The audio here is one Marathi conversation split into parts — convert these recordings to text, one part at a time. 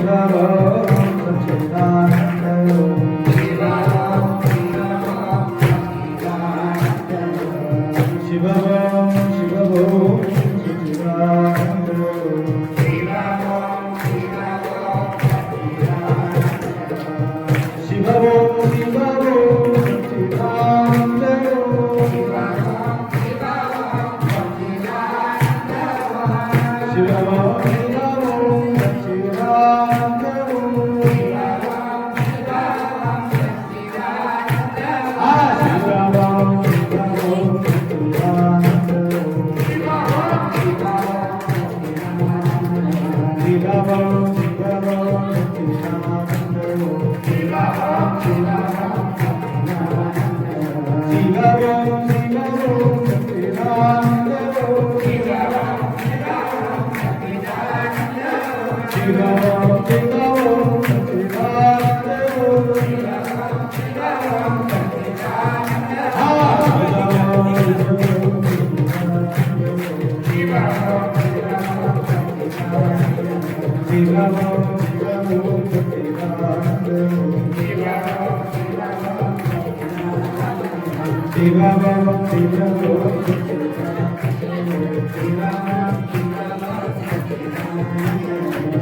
Shiva.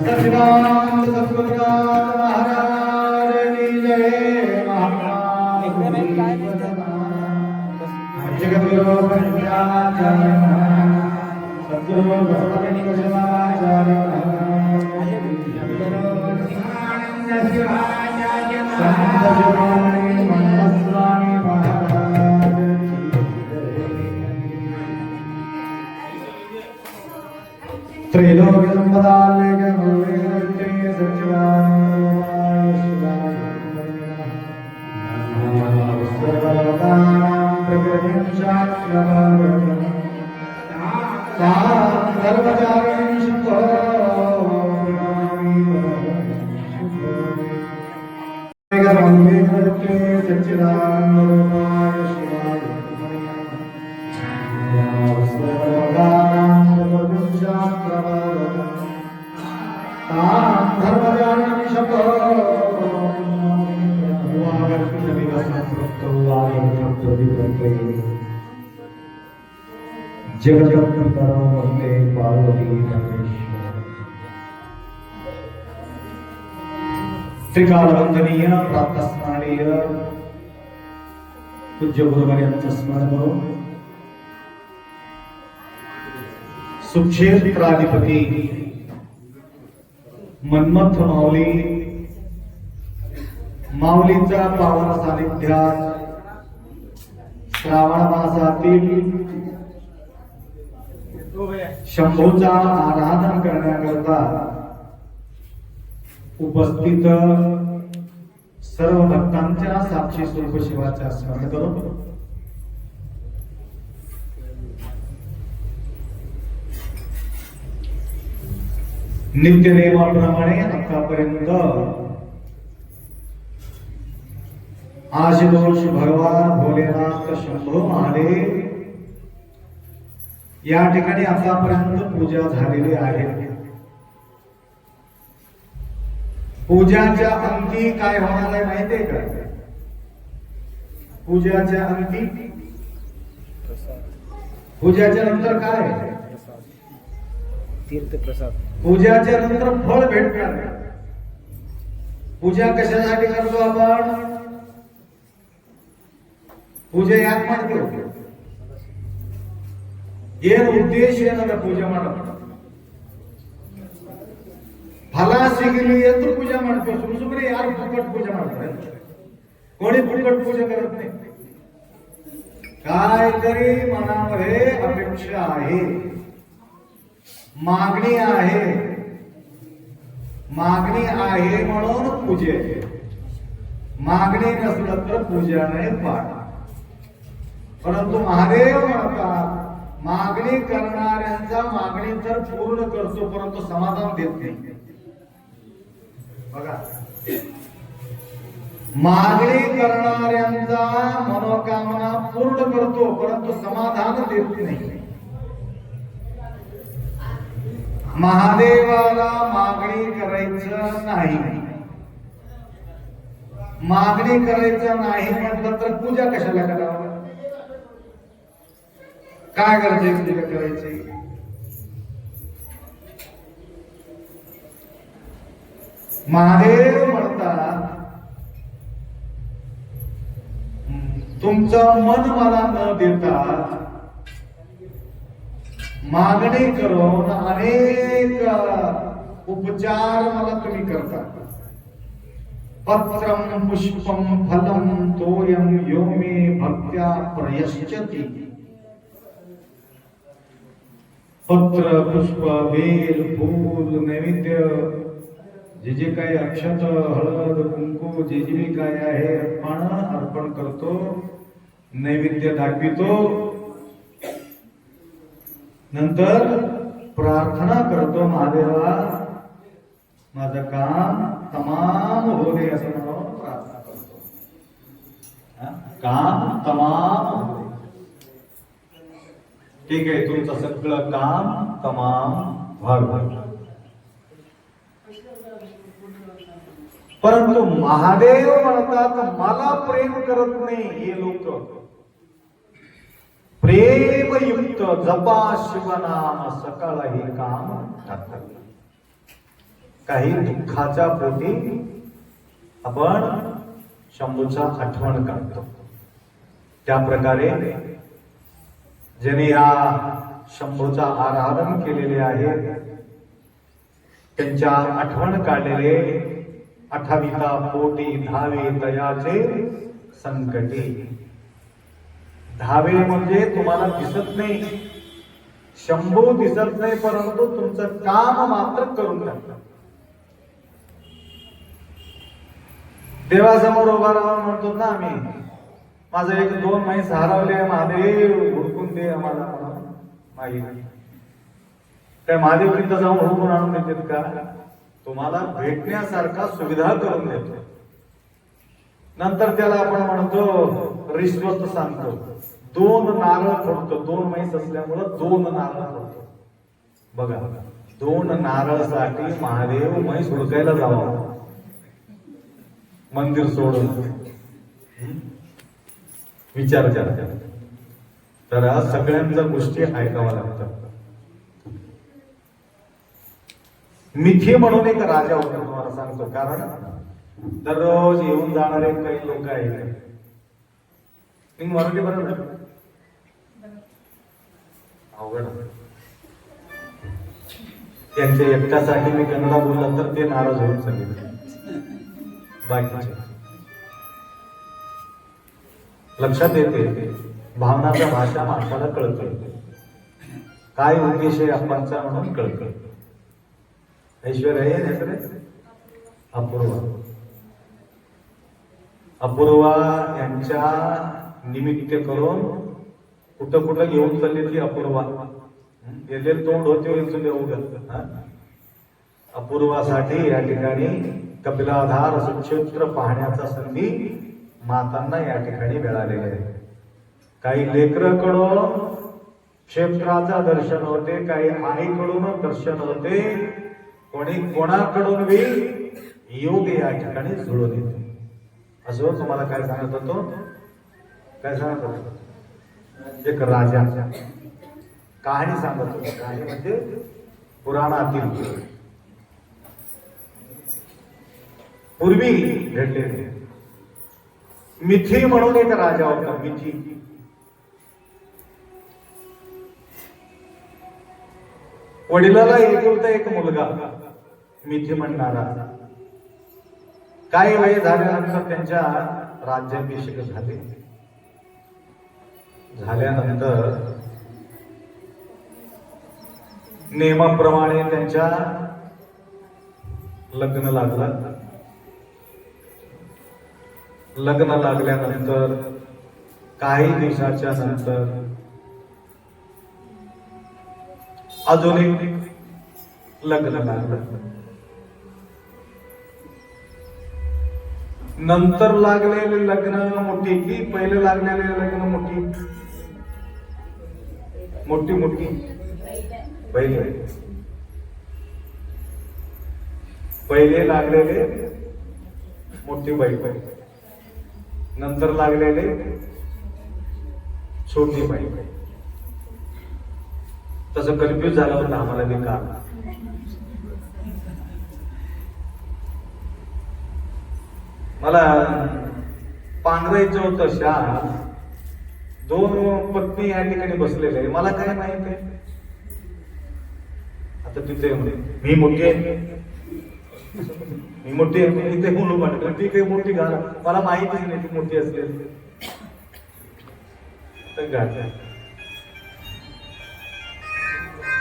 सच्चिदानंद सद्गुरुनाथ महाराज की जय महात्मा जगद्गुरु पंचाचार्य सद्गुरु भगवती कृष्णाचार्य संत शिरोमणि त्रिकालवंदनीय प्रातस्मरणीय पूज्य गुरुवर यांचं स्मरण करून सुक्षेत्राधिपती मन्मथ माऊली माऊलींच्या पावन सानिध्यात श्रावण मासातील शंभूचा आराधन करण्याकरता उपस्थित सर्व भक्तांच्या साक्षी स्वरूप शिवाचे स्मरण करू. नित्य नियमाप्रमाणे आतापर्यंत आशुतोष भगवान भोलेनाथ शंभो महादेव. या ठिकाणी आतापर्यंत पूजा झालेली आहे. पूजाच्या अंती काय होणार आहे माहितीये का पूजाच्या अंती पूजाच्या नंतर काय तीर्थप्रसाद पूजाच्या नंतर फळ भेटणार पूजा कशासाठी करतो आपण पूजा ಯಾಕೆ ಮಾಡ್ತೀವಿ ಏನು ಉದ್ದೇಶ ಏನದ ಪೂಜೆ ಮಾಡೋದು ಫಲ ಸಿಗಲಿ ಎಂದು ಪೂಜೆ ಮಾಡ್ತೀವಿ ಸುಮ್ ಸುಮ್ಮನೆ ಯಾರು ಫುಕ್ಕಟ್ ಪೂಜೆ ಮಾಡ್ತಾರೆ कोणी फुकट पूजा करत नाही काहीतरी मनामध्ये अपेक्षा आहे मागणी आहे मागणी आहे म्हणून पूजे मागणी नसलं तर पूजा नाही पाठ परंतु महादेव म्हणतात मागणी करणाऱ्यांचा मागणी तर पूर्ण करतो परंतु समाधान देत नाही बघा. मागणी करणाऱ्यांचा मनोकामना पूर्ण करतो परंतु समाधान देत नाही. महादेवाला मागणी करायचं नाही. मागणी करायचं नाही म्हटलं तर पूजा कशाला करावं? काय गरजे पूजा करायची? महादेव म्हणतात तुमचं मन मला न देता मागणी करून अनेक उपचार मला तुम्ही करता. पत्रम पुष्पम फलम तोयम यो मे भक्त्या प्रयश्चती. पत्र पुष्प वेल फूल नैवेद्य जे जे काही अक्षत हळद कुंकू जे जे मी काय आहे अर्पण अर्पण करतो नैवेद्य दाखवितो. नंतर प्रार्थना करतो महादेवा माझं काम तमाम हो दे असं म्हणून प्रार्थना करतो. काम तमाम ठीक आहे तुमचं सगळं काम तमाम व्हावं परंतु महादेव म्हणतात मला प्रेम करत नाही हे लोक. प्रेमयुक्त जपा शिवनाम सकाळही काम टाकतात काही दुःखाच्या पोटी आपण शंभूचा आठवण करतो. त्या प्रकारे ज्याने या शंभूचा आराधन केलेले आहे त्यांच्या आठवण काढलेले अठविता पोटी धावे तयाचे संकटे. धावे म्हणजे तुम्हाला दिसत नाही. शंभू दिसत नाही परंतु तुमचं काम मात्र करून टाकतात. देवासमोर उभा राहून म्हणतो ना आम्ही माझं एक दोन म्हैस हरवले महादेव हुडकून दे आम्हाला म्हणून. त्या महादेव तिथं जाऊन हुडकून आणून देतात का? तुम्हाला भेटण्यासारखा सुविधा करून देतो. नंतर त्याला आपण म्हणतो रिश्वत सांगतो. दोन नारळ फोडतो दोन म्हैस असल्यामुळं दोन नारळ फोडतो बघा दोन नारळसाठी महादेव म्हैस हुडकायला जावा. मंदिर सोडून. विचार करा तर आज सगळ्यांच्या गोष्टी ऐकाव्या लागतात. मिथी म्हणून एक राजा होता तुम्हाला सांगतो. कारण दररोज येऊन जाणारे काही लोक आहेत. मी मराठी बरोबर अवघड त्यांच्या एकट्यासाठी मी कन्नडा बोलला तर ते नाराज होऊन सगळे. बाकीचे. लक्षात येते भावनाचा भाषा माणसाला कळते काय उद्देश आहे आपणचा म्हणून कळतं ऐश्वर्य आहे ना अपूर्वा. अपूर्वा यांच्या निमित्त करून कुठं कुठं घेऊन चालली ती अपूर्वा. गेले तोंड होते यांचं देऊ अपूर्वासाठी या ठिकाणी कपिलाधार सुक्षेत्र पाहण्याचा संधी मातांना या ठिकाणी मिळालेली आहे. काही लेकरकडून क्षेत्राचा दर्शन होते काही आईकडून दर्शन होते. कोणी कोणाकडून बी योग या ठिकाणी जुळून येतो असं तुम्हाला काय सांगत होतो? काय सांगत होतो? एक राजा. कहाणी सांगत होतो. कहाणी म्हणजे पुराणातील. पूर्वी घडलेले मिथी म्हणून एक राजा होता मिथी. वडिलाला एकुलता एक मुलगा. मिथी म्हणणारा. काही वय झाल्यानंतर त्यांच्या राज्याभिषेक झाले. झाल्यानंतर नियमाप्रमाणे त्यांच्या लग्न लागलं. लग्न लागल्यानंतर काही दिवसाच्या नंतर अजून एक लग्न. लागलं नंतर लागलेले लग्न मोठी की पहिले लागलेले लग्न मोठी. मोठी मोठी. पहिले. पहिले लागलेले मोठी बाई. नंतर लागलेले छोटी बाई. तसं कन्फ्युज झालं होतं आम्हाला मी का मला पांघरायचं होतं शहा दोन पत्नी या ठिकाणी बसलेले आहे. मला काय माहीत आहे? आता तिथे म्हणे, मी मोठी आहे. मी मोठी आहे. मी इथे म्हणून म्हणतो ती काही मोठी घाल. मला माहिती नाही ती मोठी असलेली. तर घाल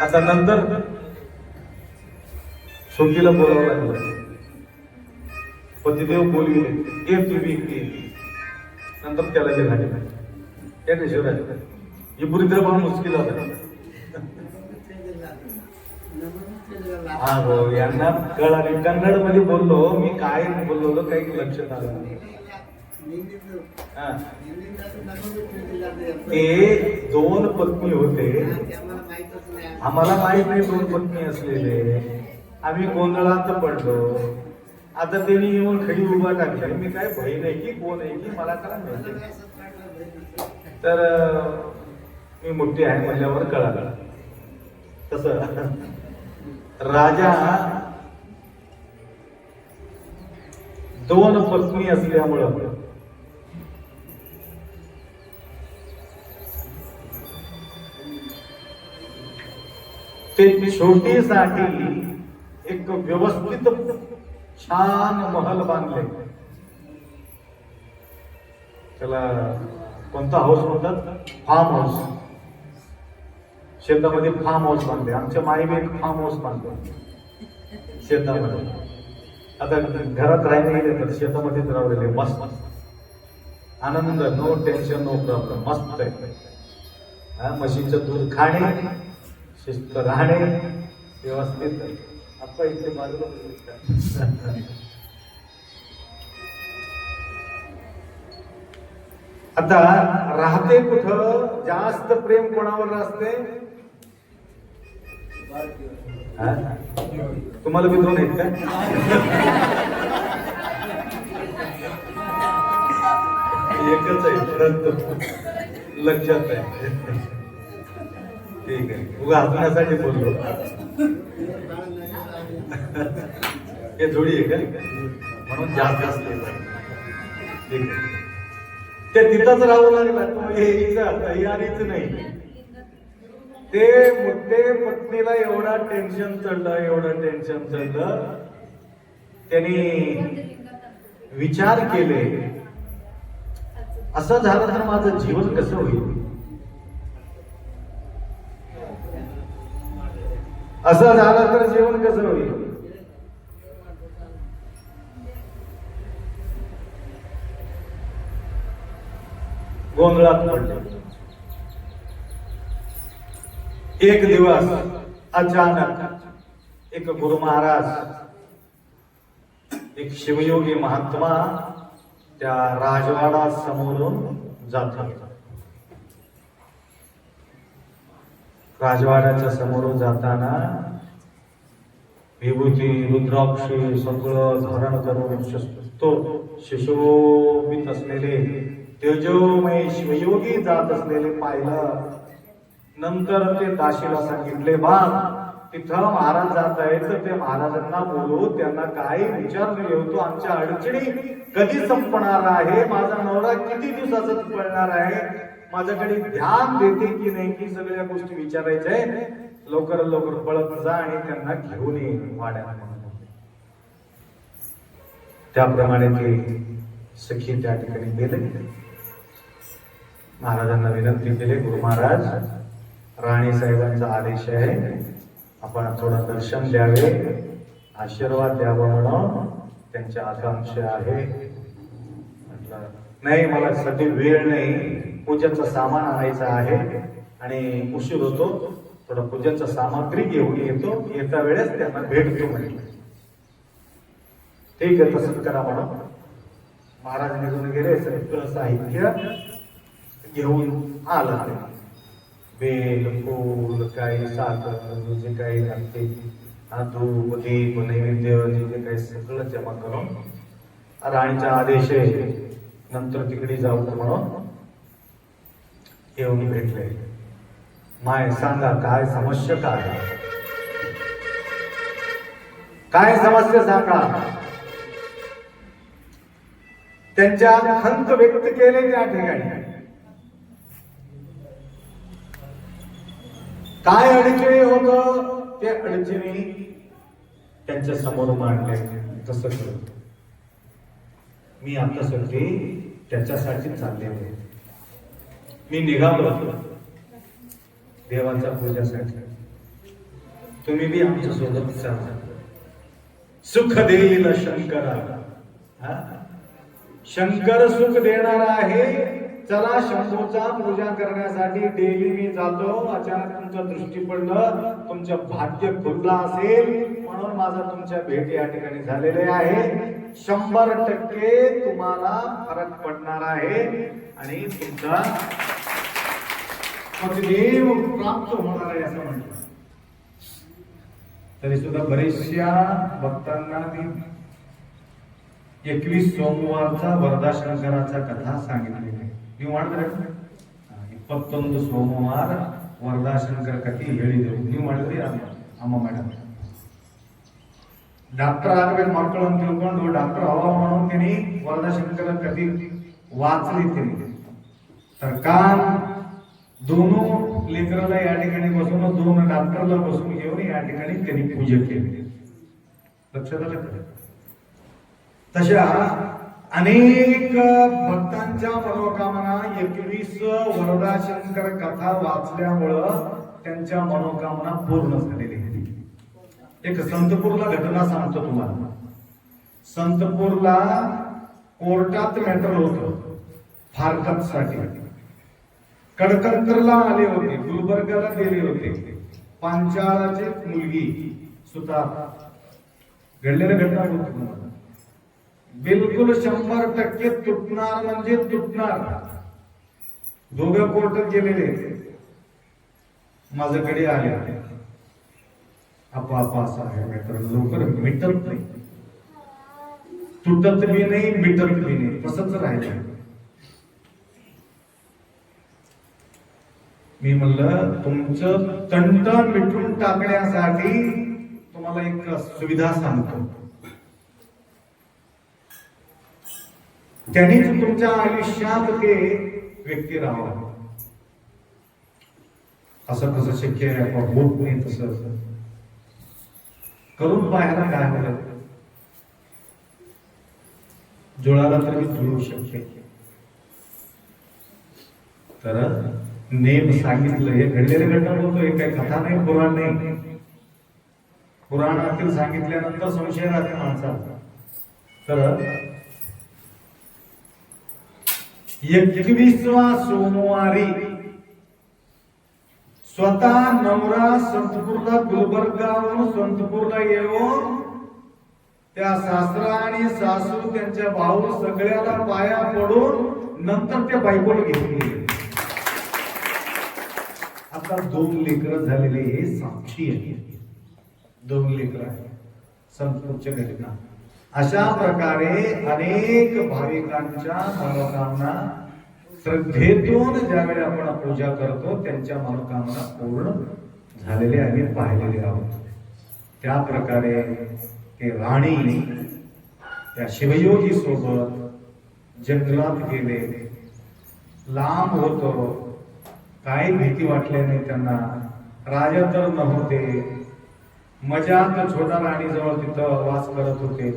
आता नंतर सुट्टीला बोलावं लागलं. पतिदेव बोलविले ये तुम्ही नंतर त्याला जे झाले त्याने शिवराज ही बुरिद्र भाव मुश्किल होता. हा यांना कळाले. कन्नडमध्ये बोललो मी काय बोललो काही लक्षात आलं नाही. ते दोन पत्नी होते. आम्हाला माहीत नाही दोन पत्नी असलेले. आम्ही गोंधळात पडलो. आता त्यांनी येऊन खडी उभा टाकलाय मी काय बहीण आहे की कोण आहे की मला काय माहिती तर मी मोठी आहे म्हणल्यावर कळालं. तस. राजा दोन पत्नी असल्यामुळं ते छोटीसाठी एक व्यवस्थित छान महल बांधले. त्याला कोणता हाऊस म्हणतात? फार्म हाऊस शेतामध्ये फार्म हाऊस बांधले. आमच्या माईने एक फार्म हाऊस बांधलं. शेतामध्ये. आता घरात नाही देतात शेतामध्येच राहिलेले मस्त. आनंद नो टेन्शन नो प्रॉब्लेम मस्त आहे. म्हशीचं दूध खाणे. शिस्त राहणे व्यवस्थित आपण इथे बाजूला आता राहते कुठं? जास्त प्रेम कोणावर असते तुम्हाला मी दोन आहेत का एकच आहे परंतु लक्षात आहे. ठीक आहे. उगा हसण्यासाठी बोललो. हे जोडी आहे का? म्हणून जास्त जास्त ठीक आहे. ते तिथंच राहू लागला. तयारीच नाही. ते मुद्दे पत्नीला एवढा टेन्शन चढलं एवढं टेन्शन चढलं. त्यांनी विचार केले. असं झालं तर माझं जीवन कसं होईल? असं झालं तर जेवण कसं होईल? गोंधळात पडले. एक दिवस अचानक एक गुरु महाराज एक शिवयोगी महात्मा त्या राजवाडा समोरून जातात. राजवाड्याच्या समोरून जाताना विभूती रुद्राक्षी सगळं धारण करून तो शिशोभित असलेले तेजोमय शिवयोगी जात असलेले पाहिलं. नंतर ते दाशीला सांगितले बा तिथं महाराज जात आहेत तर ते महाराजांना बोलू त्यांना काय विचारून घेऊ आमच्या अडचणी कधी संपणार आहे? माझा नवरा किती दिवसाचा पडणार आहे? माझ्याकडे ध्यान देते की नाही की सगळ्या गोष्टी विचारायच्या आहे लवकर लवकर पळत जा आणि त्यांना घेऊन ये वाड्यात. त्याप्रमाणे ते सखी त्या ठिकाणी गेले. महाराजांना विनंती केली गुरु महाराज राणी साहेबांचा आदेश आहे. आपण थोडं दर्शन द्यावे. आशीर्वाद द्यावा म्हणून त्यांच्या आकांक्षा आहे. म्हटलं नाही मला सध्या वेळ नाही. पूजेचं सामान आणायचं आहे आणि उशीर होतो थोडं पूजेचं सामग्री घेऊन येतो. येता वेळेस त्यांना भेटतो म्हटलं. ठीक आहे तसंच करा म्हणून महाराज निघून गेले सगळं साहित्य घेऊन आला. बेल फूल काही साखर जे काही लागते हा धूप दीप नैवेद्य जे जे काही सगळं जमा करून राणीचा आदेश आहे नंतर तिकडे जाऊ म्हणून येऊन भेटले. माय सांगा काय समस्या काय काय समस्या सांगा? त्यांच्या खंत व्यक्त केले त्या ठिकाणी. काय अडचणी होत? ते अडचणी त्यांच्यासमोर मांडले. तसं मी आता सगळी त्याच्यासाठी चालले होते मी निघालो. देवाच्या पूजासाठी. तुम्ही बी आमच्यासोबत चालता सुख देईल शंकरा. हा? शंकर सुख देणार आहे. चला शंभूचा पूजा करण्यासाठी डेली मी जातो. अचानक तुमचं दृष्टी पडलं तुमचं भाग्य खुललं असेल म्हणून माझा तुमच्या भेट या ठिकाणी झालेले आहे. शंभर टक्के तुम्हाला फरक पडणार आहे. आणि तुमचा पतिदेव प्राप्त होणार आहे असं म्हटलं तरी सुद्धा बरेचशा भक्तांना मी एकवीस सोमवारचा वरदा शंकराचा कथा सांगितलेली आहे ನೀವು ಮಾಡಿದ್ರೆ ಇಪ್ಪತ್ತೊಂದು ಸೋಮವಾರ ವರದಾ ಶಂಕರ ಕಥೆ ಹೇಳಿದೆವು ನೀವು ಮಾಡಿದ್ರಿ ಅಮ್ಮ ಅಮ್ಮ ಮೇಡಮ್ ಡಾಕ್ಟರ್ ಆಗ್ಬೇಕು ಮಕ್ಕಳು ಅಂತ ತಿಳ್ಕೊಂಡು ಡಾಕ್ಟರ್ ಅವ म्हणून वरदा शंकर कधी वाचली त्यांनी तर काम दोनों लेकराला या ठिकाणी बसून दोन डॉक्टरला बसून घेऊन या ठिकाणी त्यांनी पूजा केली. लक्षात आलं का? तशा अनेक भक्तांच्या मनोकामना एकवीस वरदा शंकर कथा वाचल्यामुळं त्यांच्या मनोकामना पूर्ण झालेली एक संतपूरला घटना सांगतो तुम्हाला. संतपूरला कोर्टात मॅटर होत. फारकतसाठी. कडकडकरला आले होते गुलबर्गाला गेले होते. पांचाळाची मुलगी सुतार घडलेल्या घटना होती बिलकुल शंभर टक्के तुटणार म्हणजे तुटणार. दोघं कोर्टात गेलेले. माझ्याकडे आले. होते आपा आहे मॅटर लवकर मिटत नाही. तुटत बी नाही मिटत बी नाही. तसंच राहिलं मी म्हणलं तुमचं तंट मिटून टाकण्यासाठी तुम्हाला एक सुविधा सांगतो. त्यांनीच तुमच्या आयुष्यात ते व्यक्ती राहावं. असं कसं शक्य आहे आपण होत नाही तसं करून पाहायला काय होतं जुळाला तरी जुळू शक्य तर नेम सांगितलं हे घडलेले घटना होतो हे काही कथा नाही पुराण नाही. पुराणातील सांगितल्यानंतर संशय राहते माणसाचा तर एकवीसवा सोमवारी स्वतः नवरा संतपूरला गुलबर्गावरून संतपूरला येऊन त्या सासरा आणि सासू त्यांच्या भाऊ सगळ्याला पाया पडून नंतर त्या बायकोला घेतली आता दोन लेकर झालेले हे साक्षी आहे. दोन लेकर आहे संतोच घटना. अशा प्रकारे अनेक भाविकांच्या मनोकामना श्रद्धेतून ज्यावेळी आपण पूजा करतो त्यांच्या मनोकामना पूर्ण झालेले आम्ही पाहिलेले आहोत. त्या प्रकारे ते राणी त्या शिवयोगी सोबत जंगलात गेले. लांब होतो. काही भीती वाटली नाही त्यांना. राजा तर नव्हते. मजा तर छोटा राणीजवळ तिथं वास करत होते.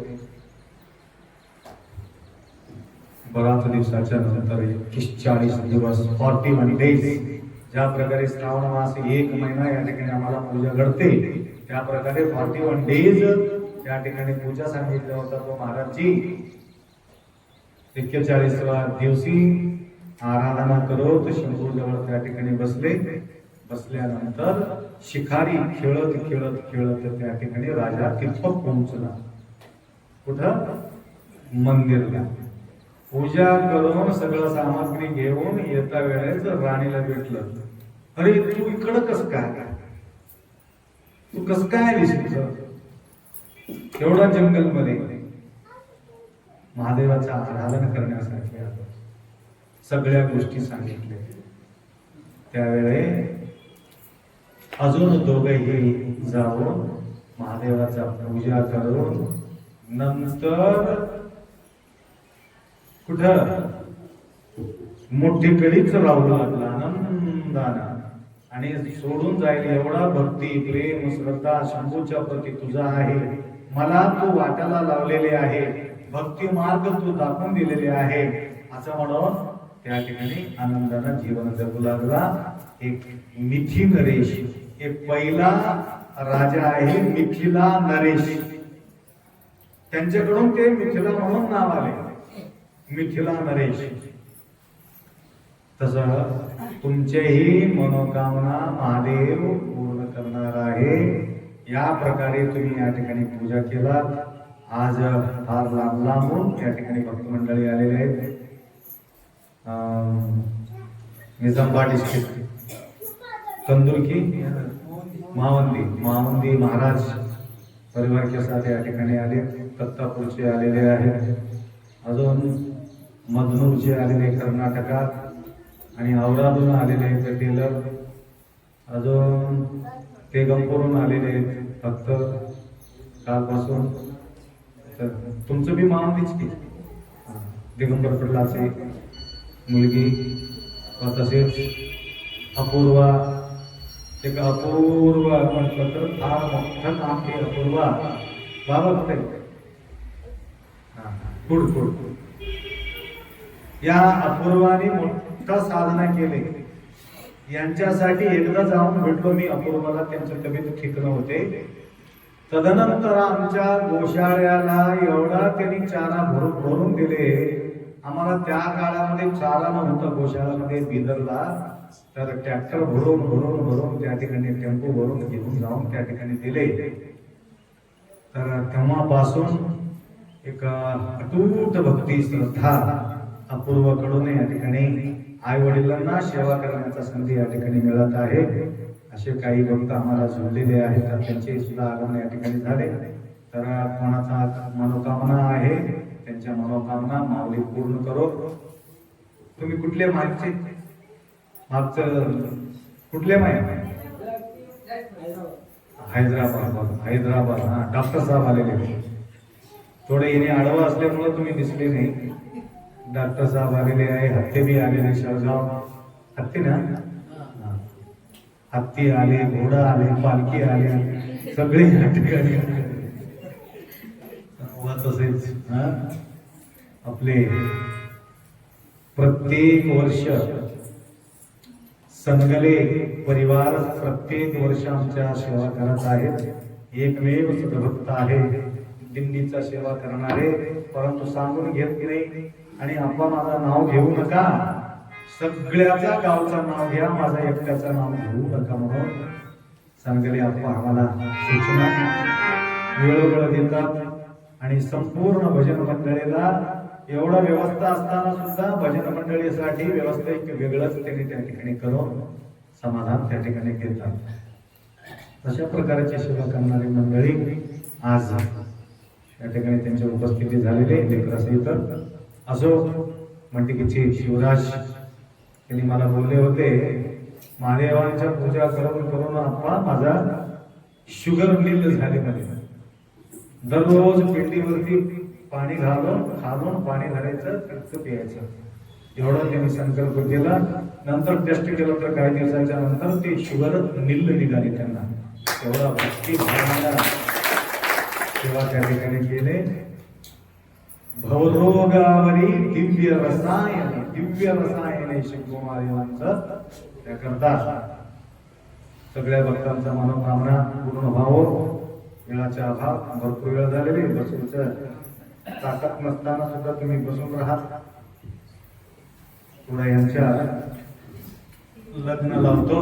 बराच दिवसाच्या नंतर एकवीस चाळीस दिवस फॉर्टी वन डेज ज्या प्रकारे श्रावण मास एक महिना या ठिकाणी आम्हाला पूजा घडते त्या प्रकारे फॉर्टी वन डेज त्या ठिकाणी पूजा सांगितल्या होता तो महाराजची. एक्केचाळीसवा दिवशी आराधना करत शंभू जवळ त्या ठिकाणी बसले. बसल्यानंतर शिकारी खेळत खेळत खेळत त्या ठिकाणी राजा तिथं पोहोचला. कुठं? मंदिरला. पूजा करून सगळं सामग्री घेऊन येता वेळेस राणीला भेटलं. अरे तू इकडं कस काय? तू कस काय आलीस एवढा जंगलमध्ये. महादेवाचं आराधन करण्यासाठी आलो सगळ्या गोष्टी सांगितल्या. त्यावेळे अजून दोघेही जाऊन महादेवाचा पूजा करून नंतर कुठं? मोठी कडीच राहू लागला आनंदानं आणि सोडून जाईल एवढा भक्ती प्रेम श्रद्धा शंभूच्या प्रती तुझा आहे. मला तू वाट्याला लावलेले आहे. भक्ती मार्ग तू दाखवून दिलेले आहे. असं म्हणून त्या ठिकाणी आनंदानं जीवन जगू लागला. एक मिथी नरेश एक पहिला राजा आहे मिथिला नरेश. त्यांच्याकडून ते मिथिला म्हणून नाव आले. मिथिला नरेश. तस तुमच्याही मनोकामना महादेव पूर्ण करणार आहे. या प्रकारे तुम्ही या ठिकाणी पूजा केला आज फार लांब लांबून या ठिकाणी भक्त मंडळी आलेले आहेत. निजामबाद डिस्ट्रिक्ट तंदुरकी महावंदी महावंदी महाराज परिवार के साथ या ठिकाणी आले. दत्तापूरचे आलेले आहेत. अजून मदनूरचे आलेले कर्नाटकात. आणि औरादून आलेले आहेत टेलर अजून तेगंपूरून आलेले आहेत फक्त कालपासून. तर तुमचं बी महावंदीच की? हां. दिगंबर कडलाचे मुलगी तसेच अपूर्वा एक अपूर्व म्हटलं तर फार मोठं काम ते अपूर्वा. बाबा कुठे? हा, फूड या अपूर्वाने मोठा साधना केले. यांच्यासाठी एकदा जाऊन भेटलो मी अपूर्वाला त्यांच्या तब्येत ठिकणं होते तदनंतर आमच्या गोशाळ्याला एवढा त्यांनी चारा भरून भरून दिले. आम्हाला त्या काळामध्ये चारा नव्हतं. गोशाळामध्ये बिदरला. तर ट्रॅक्टर भरून भरून भरून त्या ठिकाणी टेम्पो भरून घेऊन जाऊन त्या ठिकाणी दिले. तर तेव्हापासून एक अतूट भक्ती श्रद्धा अपूर्वकडून या ठिकाणी आई वडिलांना सेवा करण्याचा संधी या ठिकाणी मिळत आहे. असे काही भक्त आम्हाला जोडलेले आहेत. तर त्यांचे सुद्धा आगमन या ठिकाणी झाले. तर कोणाचा मनोकामना आहे? त्यांच्या मनोकामना माऊली पूर्ण करो. तुम्ही कुठले मागचे? मागचं कुठले माहिती हैदराबाद हैदराबाद हा डॉक्टर साहेब आलेले थोडे येणे आडवं असल्यामुळं तुम्ही दिसले नाही. डॉक्टर साहेब आलेले आहे हत्ती बी आलेले शेवगाव हत्ती ना? हत्ती आले घोडा आले पालखी आले सगळे या ठिकाणी तसेच हा, आपले प्रत्येक वर्ष संगले परिवार प्रत्येक वर्ष आमच्या सेवा करत आहेत. एकमेव सदभक्त आहे. दिंडीचा सेवा करणारे परंतु सांगून घेत नाही आणि आपण माझं नाव घेऊ नका. सगळ्याचा गावचं नाव घ्या माझा एकट्याचं नाव घेऊ नका म्हणून सांगले आपण आम्हाला सूचना वेळोवेळ देतात. आणि संपूर्ण भजन मंडळीला एवढा व्यवस्था असताना सुद्धा भजन मंडळीसाठी व्यवस्था एक वेगळंच त्यांनी त्या ठिकाणी करून समाधान त्या ठिकाणी घेतात अशा प्रकारची सेवा करणारी मंडळी आज या ठिकाणी त्यांची उपस्थिती झालेली आहे लेकरासहित असो मंटिकीचे शिवराज त्यांनी मला बोलले होते महादेवांच्या पूजा करून करून आपला माझा शुगर मिल झाले मध्ये. दररोज पेटीवरती पाणी घालून खालून पाणी घालायचं तिथं प्यायचं. एवढं त्यांनी संकल्प केला. नंतर टेस्ट केलं तर काही दिवसाच्या नंतर ते शुगर निल्ल निघाली त्यांना. एवढा भक्ती भावना तेव्हा त्या ठिकाणी केले. भवरोगावरी दिव्य रसायने दिव्य रसायन शिवकुमार त्याकरता सगळ्या भक्तांचा मनोकामना पूर्ण व्हावं. वेळाचा अभाव भरपूर वेळ झालेली बसूनचं ताकद नसताना सुद्धा तुम्ही बसून राहा. थोडा यांच्या लग्न लावतो.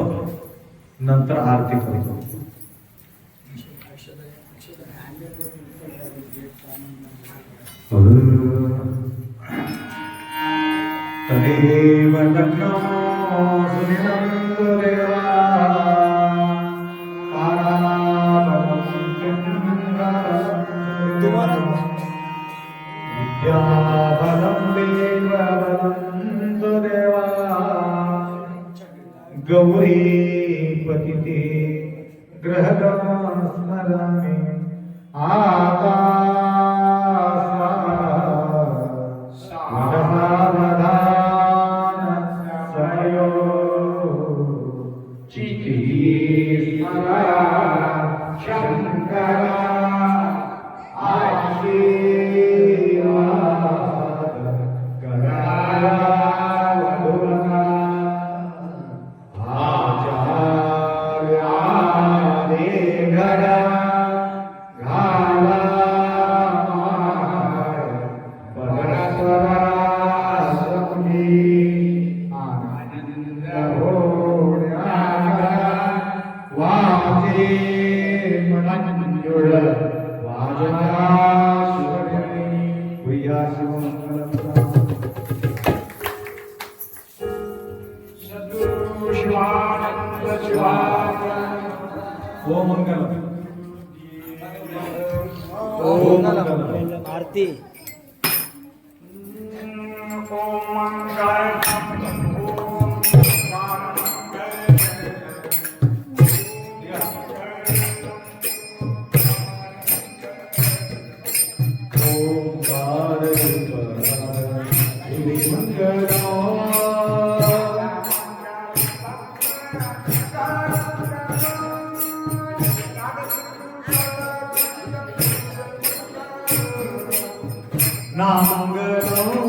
नंतर आरती करतो. तदेव लग्न நாங்களும்